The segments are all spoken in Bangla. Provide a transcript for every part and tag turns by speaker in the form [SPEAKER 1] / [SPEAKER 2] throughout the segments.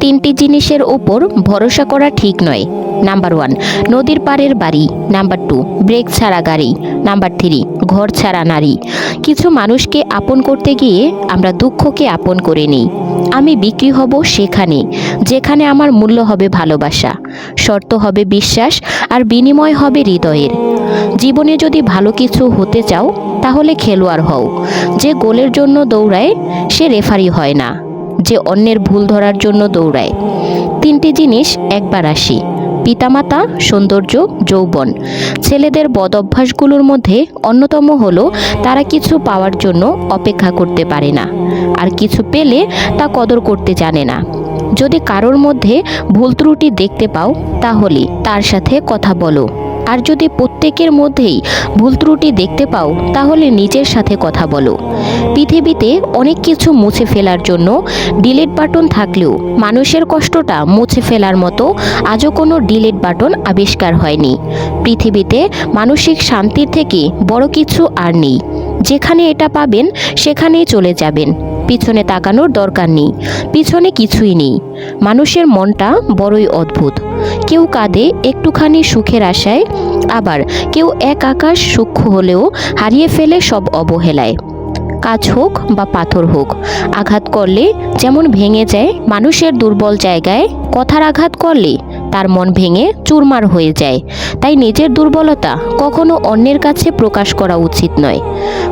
[SPEAKER 1] তিনটি জিনিসের ওপর ভরসা করা ঠিক নয়। নাম্বার ওয়ান, নদীর পাড়ের বাড়ি। নাম্বার টু, ব্রেক ছাড়া গাড়ি। নাম্বার থ্রি, ঘর ছাড়া নারী। কিছু মানুষকে আপন করতে গিয়ে আমরা দুঃখকে আপন করে নিই। আমি বিক্রি হব সেখানে, যেখানে আমার মূল্য হবে ভালোবাসা। শর্ত হবে বিশ্বাস আর বিনিময় হবে হৃদয়ের। জীবনে যদি ভালো কিছু হতে চাও, তাহলে খেলোয়াড় হও। যে গোলের জন্য দৌড়ায়, সে রেফারি হয় না। যে অন্যের ভুল ধরার জন্য দৌড়ায়। তিনটি জিনিস একবার আসি। পিতামাতা, সৌন্দর্য, যৌবন। ছেলেদের বদ অভ্যাসগুলোর মধ্যে অন্যতম হলো তারা কিছু পাওয়ার জন্য অপেক্ষা করতে পারে না, আর কিছু পেলে তা কদর করতে জানে না। যদি কারোর মধ্যে ভুল ত্রুটি দেখতে পাও, তাহলে তার সাথে কথা বলো। আর যদি প্রত্যেকের মধ্যেই ভুল ত্রুটি দেখতে পাও, তাহলে নিজের সাথে কথা বলো। পৃথিবীতে অনেক কিছু মুছে ফেলার জন্য ডিলিট বাটন থাকলেও মানুষের কষ্টটা মুছে ফেলার মতো আজও কোনো ডিলিট বাটন আবিষ্কার হয়নি। পৃথিবীতে মানসিক শান্তির থেকে বড় কিছু আর নেই। যেখানে এটা পাবেন, সেখানেই চলে যাবেন। পিছনে তাকানোর দরকার নেই। পিছনে কিছুই নেই। মানুষের মনটা বড়ই অদ্ভুত। কেউ কাঁদে একটুখানি সুখের আশায়, আবার কেউ এক আকাশ সূক্ষ্ম হলেও হারিয়ে ফেলে সব অবহেলায়। কাজ হোক বা পাথর হোক, আঘাত করলে যেমন ভেঙে যায়, মানুষের দুর্বল জায়গায় কথার আঘাত করলে তার মন ভেঙে চুরমার হয়ে যায়। তাই নিজের দুর্বলতা কখনো অন্যের কাছে প্রকাশ করা উচিত নয়।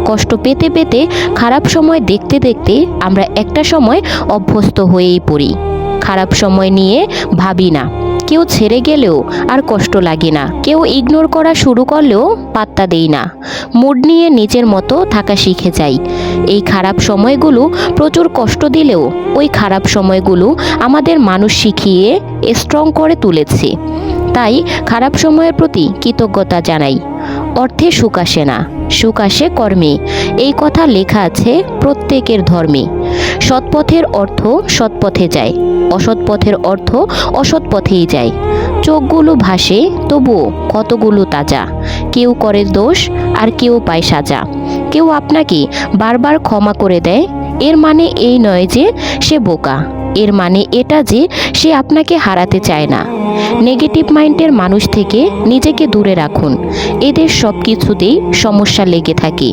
[SPEAKER 1] কষ্ট পেতে পেতে, খারাপ সময় দেখতে দেখতে আমরা একটা সময় অভ্যস্ত হয়েই পড়ি। খারাপ সময় নিয়ে ভাবি না। কেউ ছেড়ে গেলেও আর কষ্ট লাগে না। কেউ ইগনোর করা শুরু করলেও পাত্তা দেই না। মুড নিয়ে নিজের মতো থাকা শিখে যাই। এই খারাপ সময়গুলো প্রচুর কষ্ট দিলেও ওই খারাপ সময়গুলো আমাদের মানুষ শিখিয়ে স্ট্রং করে তুলেছে। তাই খারাপ সময়ের প্রতি কৃতজ্ঞতা জানাই। অর্থে সুখ আসে না। সুখ আসে কর্মে। এই কথা লেখা আছে প্রত্যেকের ধর্মে। সৎপথের অর্থ সৎপথে যায় অসৎ পথের অর্থ অসৎ পথেই যায়। চোখগুলো ভাসে, তবুও কতগুলো তাজা। কেউ করে দোষ, আর কেউ পায় সাজা। কেউ আপনাকে বারবার ক্ষমা করে দেয়, এর মানে এই নয় যে সে বোকা। এর মানে এটা যে সে আপনাকে হারাতে চায় না। নেগেটিভ মাইন্ডের মানুষ থেকে নিজেকে দূরে রাখুন। এদের সব কিছুতেই সমস্যা লেগে থাকে।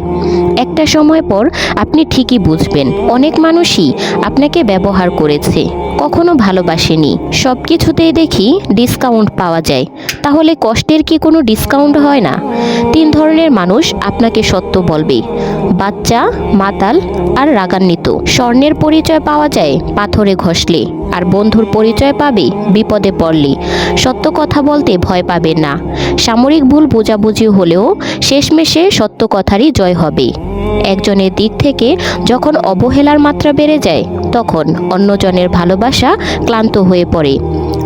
[SPEAKER 1] একটা সময় পর আপনি ঠিকই বুঝবেন, অনেক মানুষই আপনাকে ব্যবহার করেছে, কখনো ভালোবাসেনি। সব কিছুতেই দেখি ডিসকাউন্ট পাওয়া যায়। তাহলে কষ্টের কি কোনো ডিসকাউন্ট হয় না? তিন ধরনের মানুষ আপনাকে সত্য বলবে। বাচ্চা, মাতাল আর রাগান্বিত। স্বর্ণের পরিচয় পাওয়া যায় পাথরে ঘষলে, আর বন্ধুর পরিচয় পাবে বিপদে পড়লে। সত্য কথা বলতে ভয় পাবেন না। সামরিক ভুল বোঝাবুঝি হলেও শেষমেশে সত্য কথারই জয় হবে। একজনের দিক থেকে যখন অবহেলার মাত্রা বেড়ে যায়, তখন অন্যজনের ভালোবাসা ক্লান্ত হয়ে পড়ে।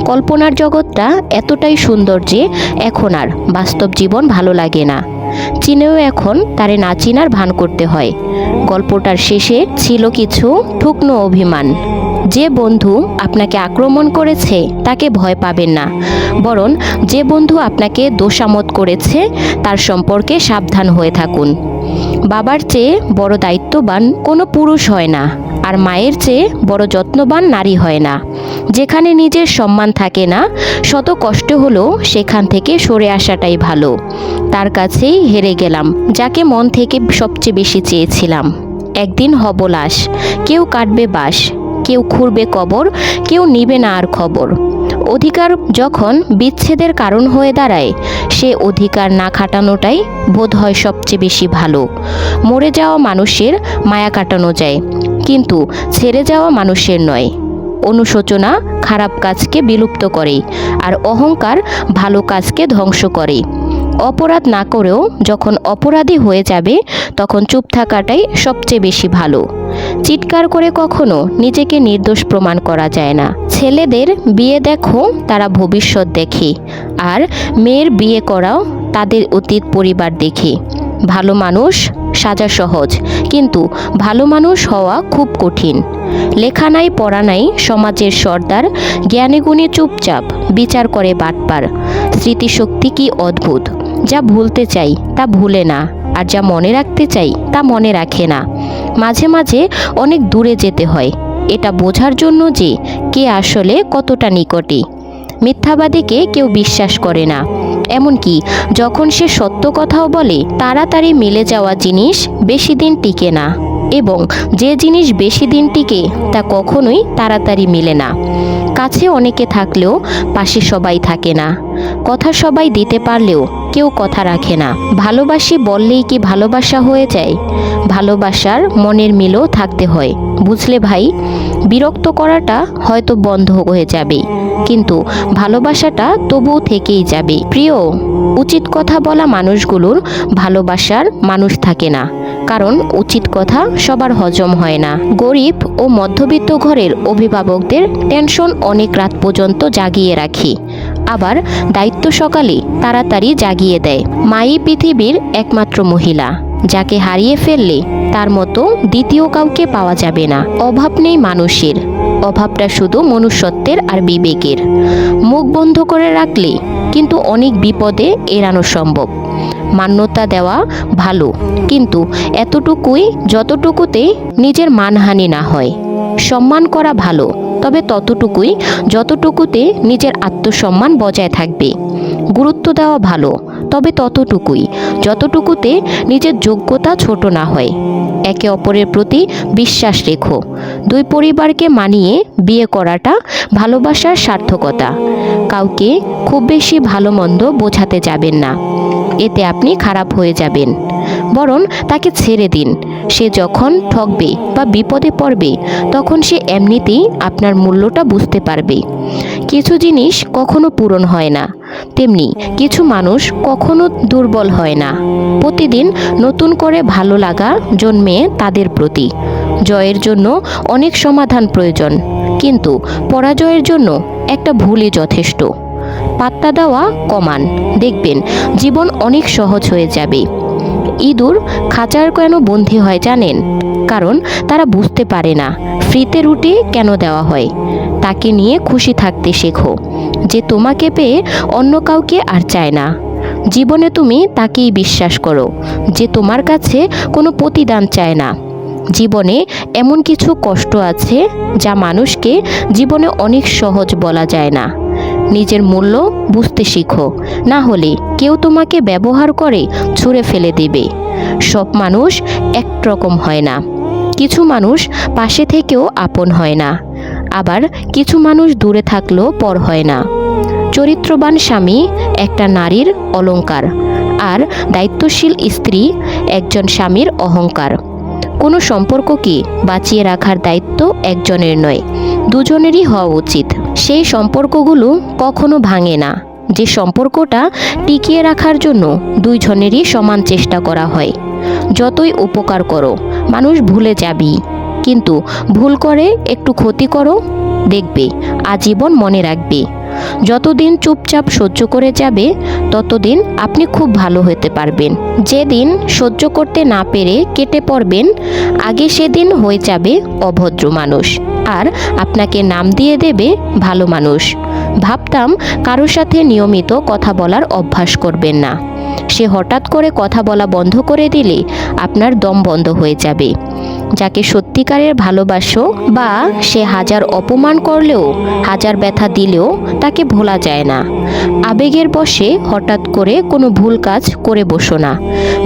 [SPEAKER 1] কল্পনার জগৎটা এতটাই সুন্দর যে এখন আর বাস্তব জীবন ভালো লাগে না। চিনেও এখন তারে না চিনার ভান করতে হয়। গল্পটার শেষে ছিল কিছু ঠুকনো অভিমান। যে বন্ধু আপনাকে আক্রমণ করেছে, তাকে ভয় পাবেন না। বরং যে বন্ধু আপনাকে দোষামত করেছে, তার সম্পর্কে সাবধান হয়ে থাকুন। বাবার চেয়ে বড় দায়িত্ববান কোনো পুরুষ হয় না, আর মায়ের চেয়ে বড় যত্নবান নারী হয় না। যেখানে নিজের সম্মান থাকে না, শত কষ্ট হলো সেখান থেকে সরে আসাটাই ভালো। তার কাছেই হেরে গেলাম, যাকে মন থেকে সবচেয়ে বেশি চেয়েছিলাম। একদিন হব লাশ কেউ কাটবে বাস কেউ খুঁড়বে কবর, কেউ নিবে না আর খবর। অধিকার যখন বিচ্ছেদের কারণ হয়ে দাঁড়ায়, সে অধিকার না খাটানোটাই বোধ হয় সবচেয়ে বেশি ভালো। মরে যাওয়া মানুষের মায়া কাটানো যায়, কিন্তু ছেড়ে যাওয়া মানুষের নয়। অনুশোচনা খারাপ কাজকে বিলুপ্ত করে, আর অহংকার ভালো কাজকে ধ্বংস করে। অপরাধ না করেও যখন অপরাধী হয়ে যাবে, তখন চুপ থাকাটাই সবচেয়ে বেশি ভালো। চিৎকার করে কখনো নিজেকে নির্দোষ প্রমাণ করা যায় না। ছেলেদের বিয়ে দেখো, তারা ভবিষ্যৎ দেখি। আর মেয়ের বিয়ে করাও তাদের অতীত পরিবার দেখি। ভালো মানুষ সাজা সহজ, কিন্তু ভালো মানুষ হওয়া খুব কঠিন। লেখা নাই, পড়া নাই, সমাজের সর্দার, জ্ঞানে গুণে চুপচাপ, বিচার করে বাটপার। স্মৃতিশক্তি কি অদ্ভুত, যা ভুলতে চাই তা ভুলে না। আর যা মনে রাখতে চাই তা মনে রাখে না। মাঝে মাঝে অনেক দূরে যেতে হয়। এটা বোঝার জন্য যে কে আসলে কতটা নিকটে। মিথ্যাবাদীকে কেউ বিশ্বাস করে না। এমনকি যখন সে সত্য কথাও বলে, তাড়াতাড়ি মিলে যাওয়া জিনিস বেশি দিন টিকে না। এবং যে জিনিস বেশি দিন টিকে, তা কখনোই তাড়াতাড়ি মিলে না। কাছে অনেকে থাকলেও পাশে সবাই থাকে না। কথা সবাই দিতে পারলেও কেউ কথা রাখে না। ভালোবাসি বললেই কি ভালোবাসা হয়ে যায়? ভালোবাসার মনের মিলও থাকতে হয়। বুঝলে ভাই, বিরক্ত করাটা হয়তো বন্ধ হয়ে যাবে কিন্তু ভালোবাসাটা তবুও থেকেই যাবে। প্রিয়, উচিত কথা বলা মানুষগুলোর ভালোবাসার মানুষ থাকে না, কারণ উচিত কথা সবার হজম হয় না। গরিব ও মধ্যবিত্ত ঘরের অভিভাবকদের টেনশন অনেক রাত পর্যন্ত জাগিয়ে রাখে। আবার দায়িত্ব সকালে তাড়াতাড়ি জাগিয়ে দেয়। মাই পৃথিবীর একমাত্র মহিলা। যাকে হারিয়ে ফেললে তার মতো দ্বিতীয় কাউকে পাওয়া যাবে না। অভাব নেই মানুষের। অভাবটা শুধু মনুষ্যত্বের আর বিবেকের। মুখ বন্ধ করে রাখলে কিন্তু অনেক বিপদে এড়ানো সম্ভব। মান্যতা দেওয়া ভালো, কিন্তু এতটুকুই যতটুকুতে নিজের মানহানি না হয়। সম্মান করা ভালো, তবে ততটুকুই যতটুকুতে নিজের আত্মসম্মান বজায় থাকবে। গুরুত্ব দেওয়া ভালো তবে ততটুকুই, যতটুকুতে নিজের যোগ্যতা ছোট না হয়। একে অপরের প্রতি বিশ্বাস রেখো। দুই পরিবারকে মানিয়ে বিয়ে করাটা ভালোবাসার সার্থকতা। কাউকে খুব বেশি ভালো মন্দ বোঝাতে যাবেন না। এতে আপনি খারাপ হয়ে যাবেন। বরং তাকে ছেড়ে দিন। সে যখন ঠকবে বা বিপদে পড়বে, তখন সে এমনিতেই আপনার মূল্যটা বুঝতে পারবে। কিছু জিনিস কখনো পূরণ হয় না। তেমনি কিছু মানুষ কখনো দুর্বল হয় না। প্রতিদিন নতুন করে ভালো লাগা জন্মে তাদের প্রতি। জয়ের জন্য অনেক সমাধান প্রয়োজন, কিন্তু পরাজয়ের জন্য একটা ভুলই যথেষ্ট। পাত্তা দেওয়া কমান, দেখবেন জীবন অনেক সহজ হয়ে যাবে। ইঁদুর খাঁচার কেন বন্দী হয় জানেন? কারণ তারা বুঝতে পারে না, ফ্রিতে রুটি কেন দেওয়া হয়। তাকে নিয়ে খুশি থাকতে শেখো, যে তোমাকে পেয়ে অন্য কাউকে আর চায় না। জীবনে তুমি তাকেই বিশ্বাস করো, যে তোমার কাছে কোনো প্রতিদান চায় না। জীবনে এমন কিছু কষ্ট আছে, যা মানুষকে জীবনে অনেক সহজ বলা যায় না। নিজের মূল্য বুঝতে শিখো, না হলে কেউ তোমাকে ব্যবহার করে ছুঁড়ে ফেলে দেবে। সব মানুষ একরকম হয় না। কিছু মানুষ পাশে থেকেও আপন হয় না। আবার কিছু মানুষ দূরে থাকলেও পর হয় না। চরিত্রবান স্বামী, একটা নারীর অলংকার আর দায়িত্বশীল স্ত্রী, একজন স্বামীর অহংকার। কোনো সম্পর্ককে বাঁচিয়ে রাখার দায়িত্ব একজনের নয়, দুজনেরই হওয়া উচিত। সেই সম্পর্কগুলো কখনো ভাঙে না। যে সম্পর্কটা টিকিয়ে রাখার জন্য দুইজনেরই সমান চেষ্টা করা হয়। যতই উপকার করো, মানুষ ভুলে যাবি কিন্তু ভুল করে একটু ক্ষতি করো, দেখবে, আজীবন মনে রাখবে। যতদিন চুপচাপ সহ্য করে যাবে, ততদিন আপনি খুব ভালো হতে পারবেন। যেদিন সহ্য করতে না পেরে কেটে পড়বেন, আগে সেদিন হয়ে যাবে অভদ্র মানুষ। আর আপনাকে নাম দিয়ে দেবে ভালো মানুষ। ভাবতাম কারোর সাথে নিয়মিত কথা বলার অভ্যাস করবেন না। সে হঠাৎ করে কথা বলা বন্ধ করে দিলে আপনার দম বন্ধ হয়ে যাবে। যাকে সত্যিকারের ভালোবাসো বা সে হাজার অপমান করলেও, হাজার ব্যথা দিলেও তাকে ভোলা যায় না। আবেগের বসে হঠাৎ করে কোনো ভুল কাজ করে বসো না।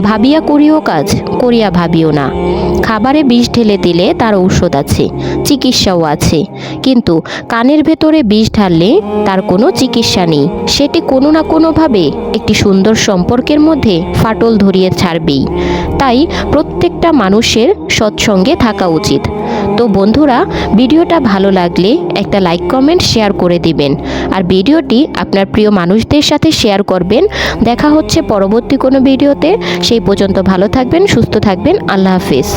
[SPEAKER 1] ভাবিয়া করিও কাজ, করিয়া ভাবিও না। খাবারে বিষ ঢেলে দিলে তার ঔষধ আছে, চিকিৎসাও আছে। কিন্তু কানের ভেতরে বিষ ঢাললে তার কোনো চিকিৎসা নেই। সেটি কোনো না কোনোভাবে একটি সুন্দর সম্পর্কের মধ্যে ফাটল ধরিয়ে ছাড়বেই। তাই প্রত্যেকটা মানুষের সৎসঙ্গে থাকা উচিত। তো বন্ধুরা, ভিডিওটা ভালো লাগলে একটা লাইক, কমেন্ট, শেয়ার করে দিবেন। আর ভিডিওটি আপনার প্রিয় মানুষদের সাথে শেয়ার করবেন। দেখা হচ্ছে পরবর্তী কোনো ভিডিওতে। সেই পর্যন্ত ভালো থাকবেন, সুস্থ থাকবেন। আল্লাহ হাফিজ।